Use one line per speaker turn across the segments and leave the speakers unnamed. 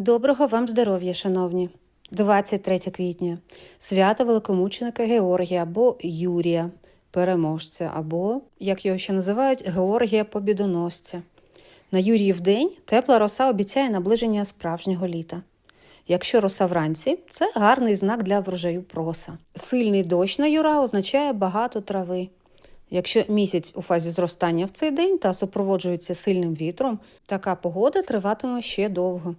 Доброго вам здоров'я, шановні! 23 квітня свято великомученика Георгія або Юрія, переможця, або, як його ще називають, Георгія Побідоносця. На Юріїв день тепла роса обіцяє наближення справжнього літа. Якщо роса вранці, це гарний знак для врожаю проса. Сильний дощ на Юра означає багато трави. Якщо місяць у фазі зростання в цей день та супроводжується сильним вітром, така погода триватиме ще довго.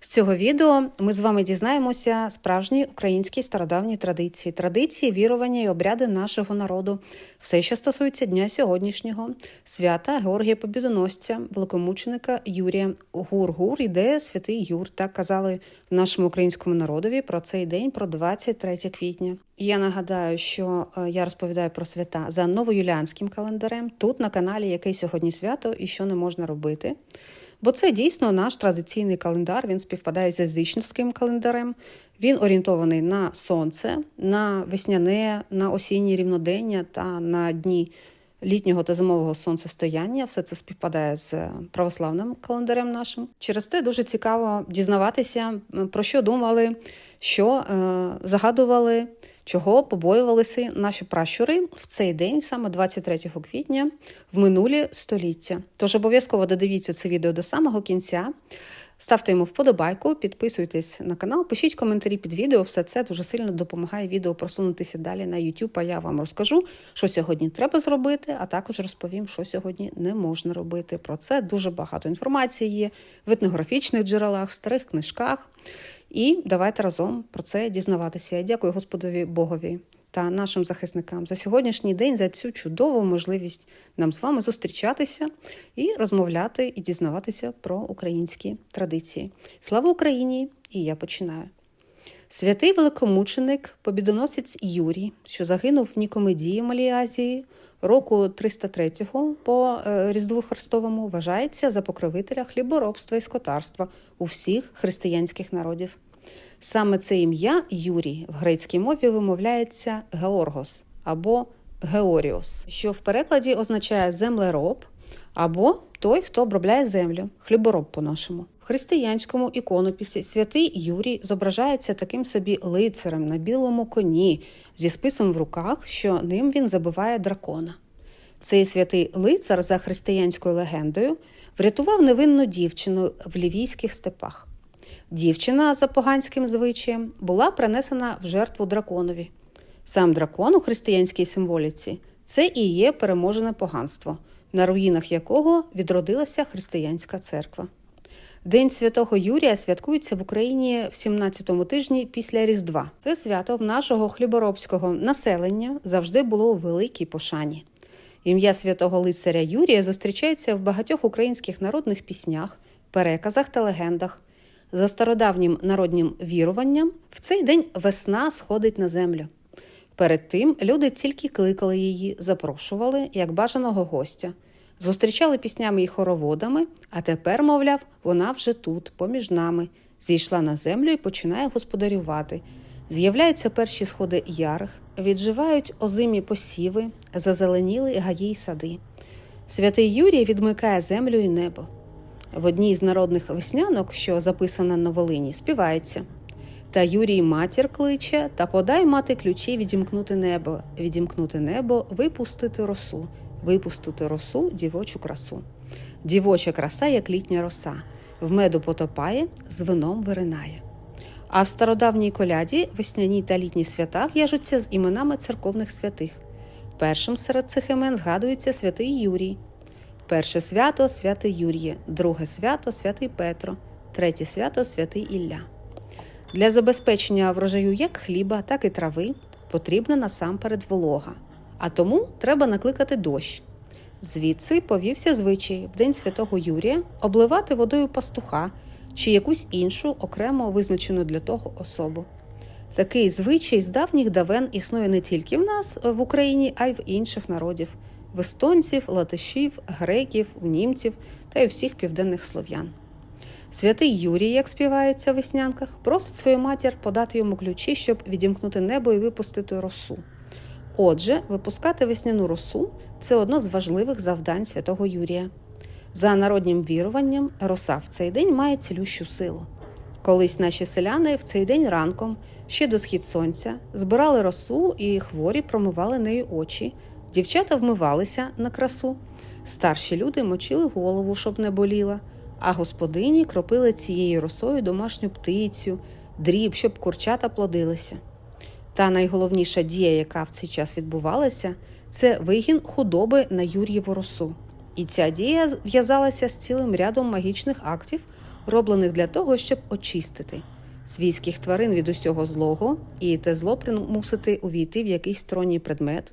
З цього відео ми з вами дізнаємося справжні українські стародавні традиції, традиції, вірування і обряди нашого народу, все, що стосується дня сьогоднішнього, свята Георгія Побідоносця, великомученика Юрія Гур-Гур, іде святий Юр. Так казали нашому українському народові про цей день, про 23 квітня. Я нагадаю, що е, я розповідаю про свята за новоюліанським календарем, тут на каналі Яке сьогодні свято і що не можна робити. Бо це дійсно наш традиційний календар. Він співпадає з язичницьким календарем. Він орієнтований на сонце, на весняне, на осіннє рівнодення та на дні літнього та зимового сонцестояння. Все це співпадає з православним календарем нашим. Через це дуже цікаво дізнаватися, про що думали, що е, загадували. Чого побоювалися наші пращури в цей день, саме 23 квітня, в минулі століття. Тож обов'язково додивіться це відео до самого кінця. Ставте йому вподобайку, підписуйтесь на канал, пишіть коментарі під відео. Все це дуже сильно допомагає відео просунутися далі на YouTube, А я вам розкажу, що сьогодні треба зробити, а також розповім, що сьогодні не можна робити. Про це дуже багато інформації є в етнографічних джерелах, в старих книжках. І давайте разом про це дізнаватися. Я дякую Господові Богові та нашим захисникам за сьогоднішній день, за цю чудову можливість нам з вами зустрічатися і розмовляти і дізнаватися про українські традиції. Слава Україні! І я починаю. Святий великомученик, побідоносець Юрій, що загинув в Нікомедії Малій Азії року 303 по е, Різдву Христовому, вважається за покровителя хліборобства і скотарства у всіх християнських народів. Саме це ім'я Юрій в грецькій мові вимовляється Георгос або Георіос, що в перекладі означає землероб або той, хто обробляє землю, хлібороб по-нашому. В християнському іконописі святий Юрій зображається таким собі лицарем на білому коні зі списом в руках, що ним він забиває дракона. Цей святий лицар, за християнською легендою, врятував невинну дівчину в лівійських степах. Дівчина за поганським звичаєм була принесена в жертву драконові. Сам дракон у християнській символіці це і є переможене поганство, на руїнах якого відродилася християнська церква. День святого Юрія святкується в Україні в 17-му тижні після Різдва. Це свято в нашого хліборобського населення завжди було у великій пошані. Ім'я святого лицаря Юрія зустрічається в багатьох українських народних піснях, переказах та легендах. За стародавнім народнім віруванням, в цей день весна сходить на землю. Перед тим люди тільки кликали її, запрошували як бажаного гостя, зустрічали піснями і хороводами, а тепер, мовляв, вона вже тут, поміж нами, зійшла на землю і починає господарювати. З'являються перші сходи ярих, відживають озимі посіви, зазеленіли гаї й сади. Святий Юрій відмикає землю і небо. В одній з народних веснянок, що записана на Волині, співається Та Юрій матір кличе, та подай мати ключі відімкнути небо, відімкнути небо, випустити росу, випустити росу, дівочу красу. Дівоча краса, як літня роса, в меду потопає, з вином виринає. А в стародавній коляді весняні та літні свята в'яжуться з іменами церковних святих. Першим серед цих імен згадується святий Юрій. Перше свято святий Юріє, друге свято святий Петро, третє свято святий Ілля. Для забезпечення врожаю як хліба, так і трави потрібна насамперед волога, а тому треба накликати дощ. Звідси повівся звичай в день святого Юрія обливати водою пастуха чи якусь іншу окремо визначену для того особу. Такий звичай з давніх давен існує не тільки в нас в Україні, а й в інших народів в естонців, латишів, греків, німців та й всіх південних слов'ян. Святий Юрій, як співається в веснянках, просить свою матір подати йому ключі, щоб відімкнути небо і випустити росу. Отже, випускати весняну росу це одно з важливих завдань святого Юрія. За народнім віруванням, роса в цей день має цілющу силу. Колись наші селяни в цей день ранком, ще до схід сонця, збирали росу і хворі промивали нею очі. Дівчата вмивалися на красу. Старші люди мочили голову, щоб не боліла, а господині кропили цією росою домашню птицю, дріб, щоб курчата плодилися. Та найголовніша дія, яка в цей час відбувалася, це вигін худоби на Юр'єву росу. І ця дія в'язалася з цілим рядом магічних актів, роблених для того, щоб очистити свійських тварин від усього злого і те зло примусити увійти в якийсь сторонній предмет,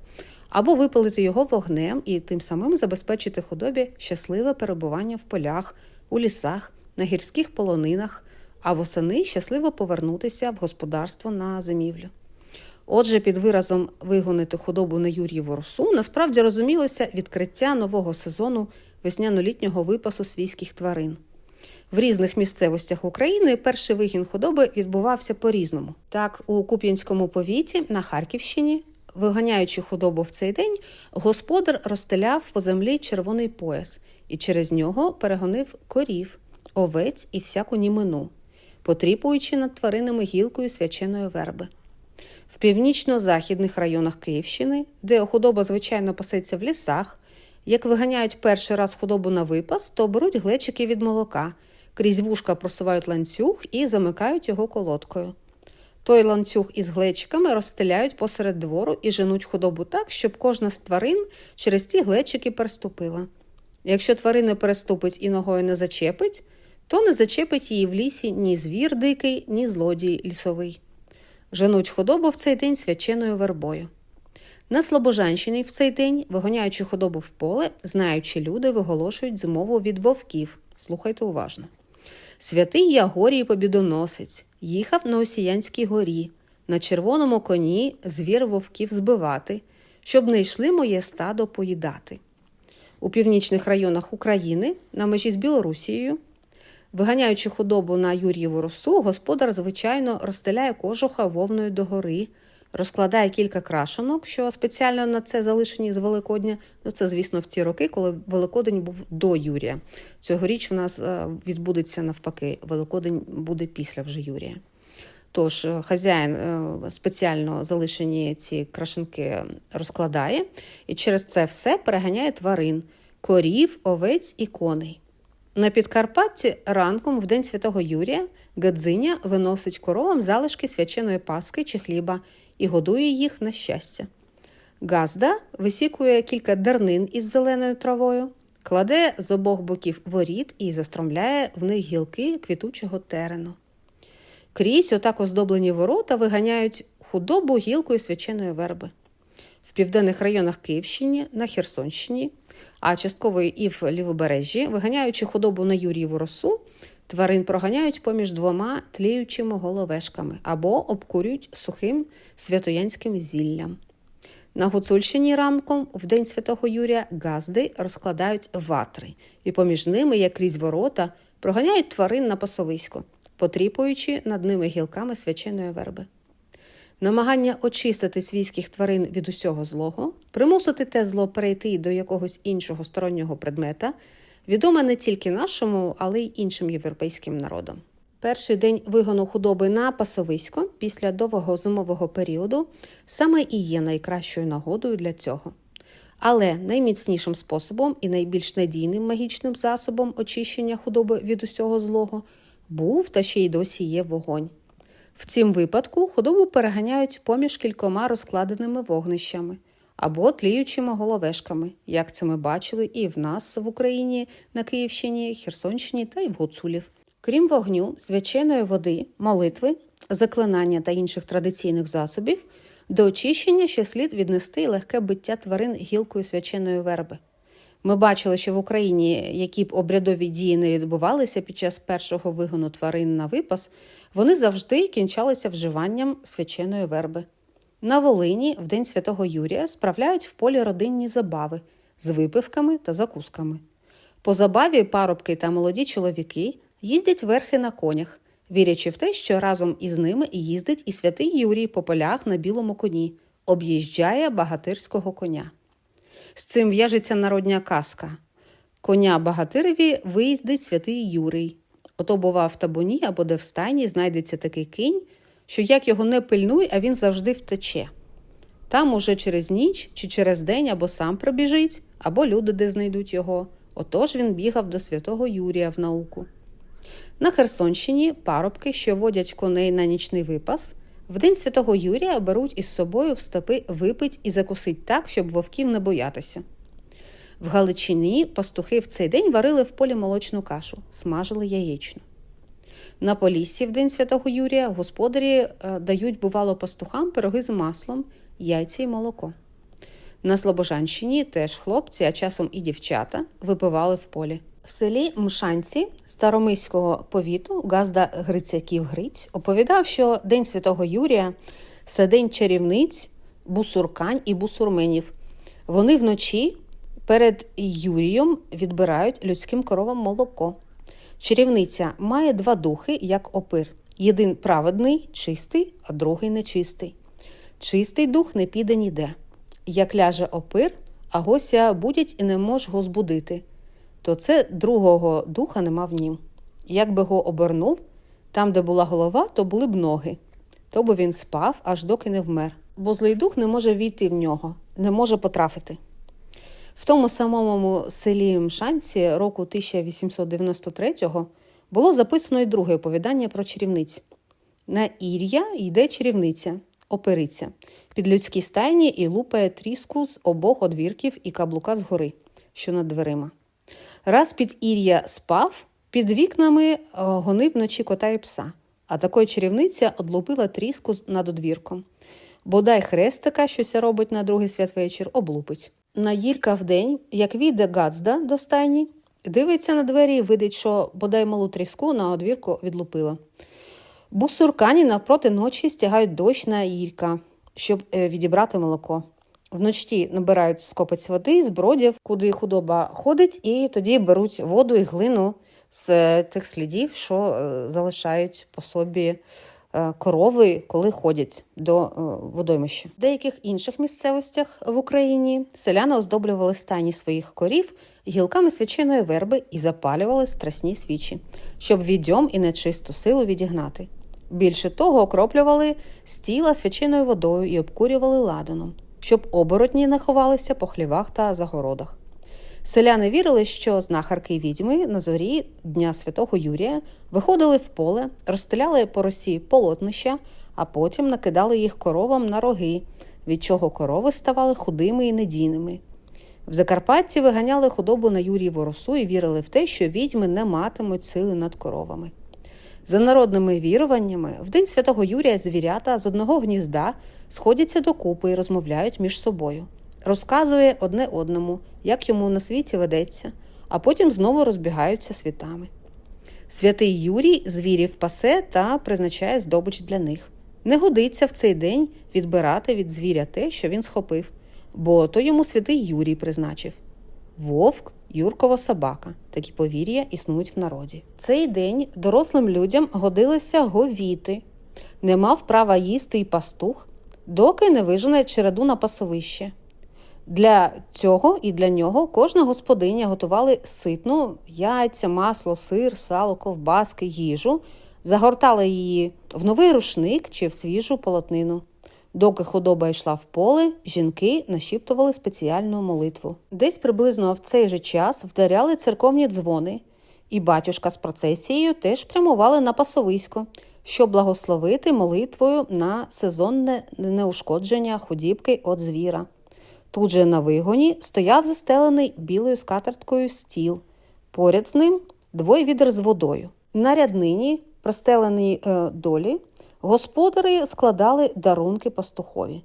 або випалити його вогнем і тим самим забезпечити худобі щасливе перебування в полях, у лісах, на гірських полонинах, а восени щасливо повернутися в господарство на зимівлю. Отже, під виразом вигонити худобу на Юр'єву росу насправді розумілося відкриття нового сезону весняно-літнього випасу свійських тварин. В різних місцевостях України перший вигін худоби відбувався по-різному. Так, у Куп'янському повіті на Харківщині, виганяючи худобу в цей день, господар розстеляв по землі червоний пояс і через нього перегонив корів, овець і всяку німину, потріпуючи над тваринами гілкою свяченої верби. В північно-західних районах Київщини, де худоба звичайно пасеться в лісах, як виганяють перший раз худобу на випас, то беруть глечики від молока, крізь вушка просувають ланцюг і замикають його колодкою. Той ланцюг із глечиками розстеляють посеред двору і женуть худобу так, щоб кожна з тварин через ті глечики переступила. Якщо тварина переступить і ногою не зачепить, то не зачепить її в лісі ні звір дикий, ні злодій лісовий. Женуть худобу в цей день свяченою вербою. На Слобожанщині в цей день, вигоняючи худобу в поле, знаючи люди виголошують змову від вовків. Слухайте уважно. Святий Ягорій Побідоносець їхав на Осіянській горі, на червоному коні звір вовків збивати, щоб не йшли моє стадо поїдати. У північних районах України, на межі з Білорусією, виганяючи худобу на Юр'єву росу, господар, звичайно, розстеляє кожуха вовною догори, розкладає кілька крашенок, що спеціально на це залишені з Великодня. Ну, це, звісно, в ті роки, коли Великодень був до Юрія. Цьогоріч у нас е, відбудеться навпаки, Великодень буде після вже Юрія. Тож е, хазяїн е, спеціально залишені ці крашенки розкладає і через це все переганяє тварин, корів, овець і коней. На Підкарпатті ранком, в день святого Юрія, Гадзиня виносить коровам залишки свяченої паски чи хліба і годує їх на щастя. Газда висікує кілька дернин із зеленою травою, кладе з обох боків воріт і застромляє в них гілки квітучого терену. Крізь отак оздоблені ворота виганяють худобу гілкою свяченої верби. В південних районах Київщини, на Херсонщині, а частково і в лівобережжі, виганяючи худобу на Юрієву росу, тварин проганяють поміж двома тліючими головешками або обкурюють сухим святоянським зіллям. На Гуцульщині ранком в День Святого Юрія газди розкладають ватри, і поміж ними, як крізь ворота, проганяють тварин на пасовисько, потріпуючи над ними гілками свяченої верби. Намагання очистити свійських тварин від усього злого, примусити те зло перейти до якогось іншого стороннього предмета, відоме не тільки нашому, але й іншим європейським народам. Перший день вигону худоби на пасовисько після довгого зимового періоду саме і є найкращою нагодою для цього. Але найміцнішим способом і найбільш надійним магічним засобом очищення худоби від усього злого був та ще й досі є вогонь. В цім випадку худобу переганяють поміж кількома розкладеними вогнищами або тліючими головешками, як це ми бачили і в нас в Україні, на Київщині, Херсонщині та й в Гуцулів. Крім вогню, свяченої води, молитви, заклинання та інших традиційних засобів, до очищення ще слід віднести легке биття тварин гілкою свяченої верби. Ми бачили, що в Україні, які б обрядові дії не відбувалися під час першого вигону тварин на випас, вони завжди кінчалися вживанням свяченої верби. На Волині в День Святого Юрія справляють в полі родинні забави з випивками та закусками. По забаві парубки та молоді чоловіки їздять верхи на конях, вірячи в те, що разом із ними їздить і святий Юрій по полях на білому коні, об'їжджає багатирського коня. З цим в'яжеться народня казка. Коня Багатиреві виїздить святий Юрій, Ото, бува, в табуні або де в стайні знайдеться такий кінь, що як його не пильнуй, а він завжди втече. Там уже через ніч чи через день або сам пробіжить, або люди де знайдуть його. Отож він бігав до святого Юрія в науку. На Херсонщині парубки, що водять коней на нічний випас, в день святого Юрія беруть із собою в степи випить і закусить так, щоб вовків не боятися. В Галичині пастухи в цей день варили в полі молочну кашу, смажили яєчню. На Поліссі в день святого Юрія господарі е, дають, бувало, пастухам пироги з маслом, яйця і молоко. На Слобожанщині теж хлопці, а часом і дівчата, випивали в полі. В селі Мшанці Старомиського повіту Газда Грицяків Гриць оповідав, що День Святого Юрія це день чарівниць, бусуркань і бусурменів. Вони вночі перед Юрієм відбирають людським коровам молоко. Чарівниця має два духи, як опир. Єдин праведний, чистий, а другий нечистий. Чистий дух не піде ніде. Як ляже опир, а гося будять і не мож го збудити, то це другого духа нема в нім. Як би го обернув, там, де була голова, то були б ноги. То би він спав, аж доки не вмер. Бо злий дух не може війти в нього, не може потрафити. В тому самому селі Мшанці року 1893-го було записано й друге оповідання про чарівниць. На Ір'я йде чарівниця, опериця, під людські стайні і лупає тріску з обох одвірків і каблука згори, що над дверима. Раз під Ір'я спав, під вікнами е, гонив вночі кота і пса, а такої чарівниця одлупила тріску над одвірком. Бодай хрестика, що ся робить на другий святвечір, облупить. На Їрка вдень, як війде Гацда до стайні, дивиться на двері і видить, що бодай малу тріску на одвірку відлупила. Бусуркані навпроти ночі стягають дощ на Їрка, щоб е, відібрати молоко. Вночі набирають скопець води з бродів, куди худоба ходить, і тоді беруть воду і глину з е, тих слідів, що е, залишають по собі корови, коли ходять до е, водоймища. В деяких інших місцевостях в Україні селяни оздоблювали стайні своїх корів гілками свяченої верби і запалювали страсні свічі, щоб відьом і нечисту силу відігнати. Більше того, окроплювали стіла свяченою водою і обкурювали ладаном, щоб оборотні не ховалися по хлівах та загородах. Селяни вірили, що знахарки відьми на зорі Дня Святого Юрія виходили в поле, розстріляли по росі полотнища, а потім накидали їх коровам на роги, від чого корови ставали худими і недійними. В Закарпатті виганяли худобу на Юрієву росу і вірили в те, що відьми не матимуть сили над коровами. За народними віруваннями, в день святого Юрія звірята з одного гнізда сходяться докупи і розмовляють між собою. Розказує одне одному, як йому на світі ведеться, а потім знову розбігаються світами. Святий Юрій звірів пасе та призначає здобич для них. Не годиться в цей день відбирати від звіря те, що він схопив, бо то йому святий Юрій призначив. Вовк Юркова собака. Такі повір'я існують в народі. Цей день дорослим людям годилися говіти, не мав права їсти й пастух, доки не вижене череду на пасовище. Для цього і для нього кожна господиня готували ситну, яйця, масло, сир, сало, ковбаски, їжу, загортали її в новий рушник чи в свіжу полотнину. Доки худоба йшла в поле, жінки нашіптували спеціальну молитву. Десь приблизно в цей же час вдаряли церковні дзвони, і батюшка з процесією теж прямували на пасовисько, щоб благословити молитвою на сезонне неушкодження худібки від звіра. Тут же на вигоні стояв застелений білою скатерткою стіл. Поряд з ним двоє відер з водою. На ряднині, простеленій е, долі, Господари складали дарунки пастухові.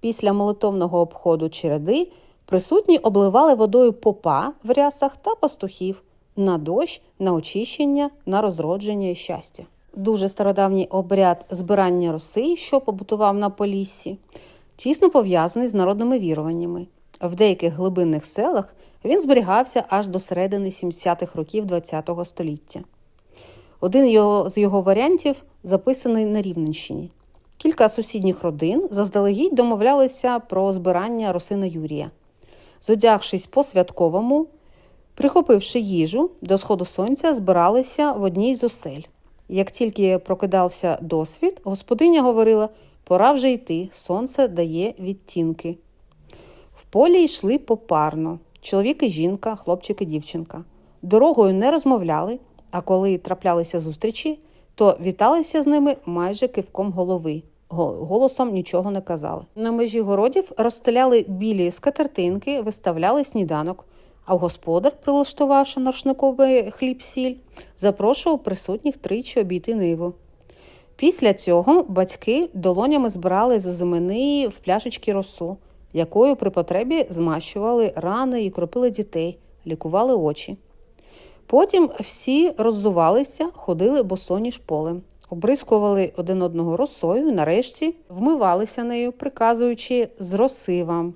Після молитовного обходу череди присутні обливали водою попа в рясах та пастухів на дощ, на очищення, на розродження і щастя. Дуже стародавній обряд збирання роси, що побутував на поліссі, тісно пов'язаний з народними віруваннями. В деяких глибинних селах він зберігався аж до середини 70-х років ХХ століття. Один з його варіантів записаний на Рівненщині. Кілька сусідніх родин заздалегідь домовлялися про збирання росина Юрія. Зодягшись по святковому, Прихопивши їжу, до сходу сонця збиралися в одній з осель. Як тільки прокидався досвід, господиня говорила пора вже йти, сонце дає відтінки. В полі йшли попарно чоловік і жінка, хлопчик і дівчинка. Дорогою не розмовляли, а коли траплялися зустрічі, то віталися з ними майже кивком голови. Голосом нічого не казали. На межі городів розстеляли білі скатертинки, виставляли сніданок, а господар, прилаштувавши на рушниковий хліб-сіль, запрошував присутніх тричі обійти ниву. Після цього батьки долонями збирали з озимини в пляшечки росу, якою при потребі змащували рани і кропили дітей, лікували очі. Потім всі роззувалися, ходили босоніж полем, обрискували один одного росою, і нарешті вмивалися нею, приказуючи з роси вам.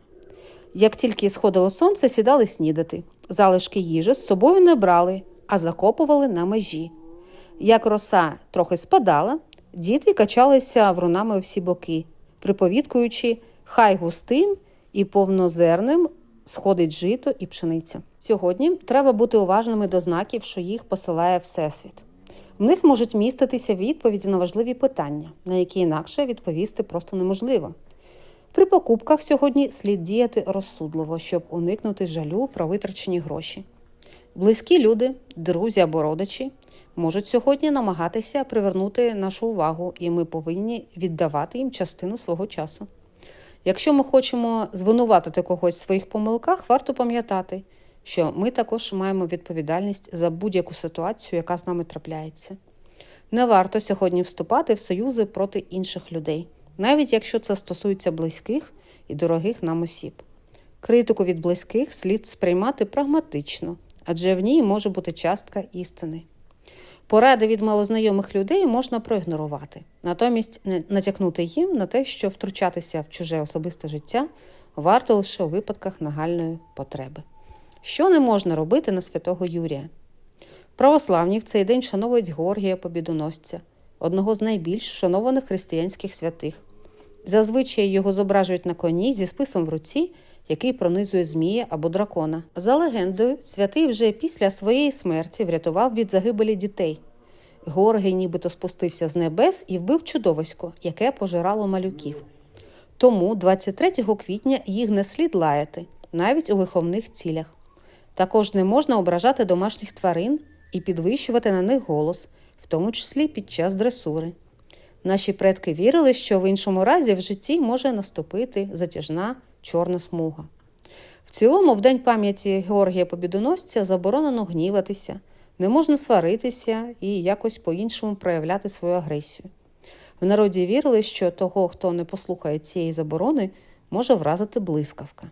Як тільки сходило сонце, сідали снідати. Залишки їжі з собою не брали, а закопували на межі. Як роса трохи спадала, діти качалися врунами у всі боки, приповідкуючи хай густим і повнозерним сходить жито і пшениця. Сьогодні треба бути уважними до знаків, що їх посилає Всесвіт. В них можуть міститися відповіді на важливі питання, на які інакше відповісти просто неможливо. При покупках сьогодні слід діяти розсудливо, щоб уникнути жалю про витрачені гроші. Близькі люди, друзі або родичі можуть сьогодні намагатися привернути нашу увагу, і ми повинні віддавати їм частину свого часу. Якщо ми хочемо звинуватити когось в своїх помилках, варто пам'ятати, що ми також маємо відповідальність за будь-яку ситуацію, яка з нами трапляється. Не варто сьогодні вступати в союзи проти інших людей, навіть якщо це стосується близьких і дорогих нам осіб. Критику від близьких слід сприймати прагматично, адже в ній може бути частка істини. Поради від малознайомих людей можна проігнорувати, натомість натякнути їм на те, що втручатися в чуже особисте життя варто лише у випадках нагальної потреби. Що не можна робити на святого Юрія? Православні в цей день шановують Георгія Побідоносця, одного з найбільш шанованих християнських святих. Зазвичай його зображують на коні зі списом в руці, який пронизує змія або дракона. За легендою, святий вже після своєї смерті врятував від загибелі дітей. Георгій нібито спустився з небес і вбив чудовисько, яке пожирало малюків. Тому 23 квітня їх не слід лаяти, навіть у виховних цілях. Також не можна ображати домашніх тварин і підвищувати на них голос, в тому числі під час дресури. Наші предки вірили, що в іншому разі в житті може наступити затяжна чорна смуга. В цілому, в день пам'яті Георгія Побідоносця заборонено гніватися, не можна сваритися і якось по-іншому проявляти свою агресію. В народі вірили, що того, хто не послухає цієї заборони, може вразити блискавка.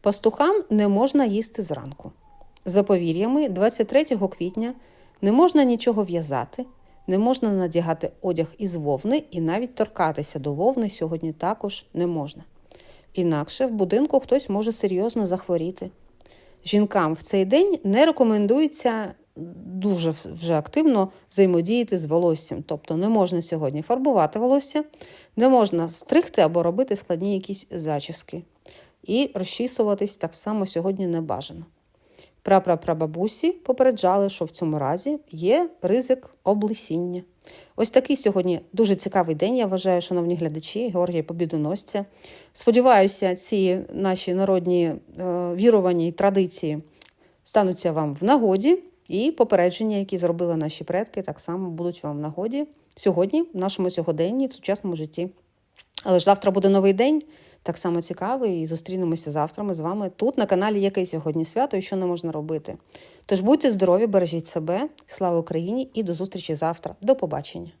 Пастухам не можна їсти зранку. За повір'ями, 23 квітня не можна нічого в'язати, не можна надягати одяг із вовни і навіть торкатися до вовни сьогодні також не можна. Інакше в будинку хтось може серйозно захворіти. Жінкам в цей день не рекомендується дуже вже активно взаємодіяти з волоссям. Тобто не можна сьогодні фарбувати волосся, не можна стригти або робити складні якісь зачіски. І розчісуватись так само сьогодні не бажано. Прапрапрабабусі попереджали, що в цьому разі є ризик облесіння. Ось такий сьогодні дуже цікавий день. Я вважаю, шановні глядачі, Георгія Побідоносця. Сподіваюся, ці наші народні е, вірування і традиції стануться вам в нагоді, і попередження, які зробили наші предки, так само будуть вам в нагоді сьогодні, в нашому сьогоденні, в сучасному житті. Але ж завтра буде новий день, так само цікавий, і зустрінемося завтра ми з вами тут, на каналі Яке сьогодні свято і що не можна робити. Тож будьте здорові, бережіть себе, слава Україні і до зустрічі завтра. До побачення!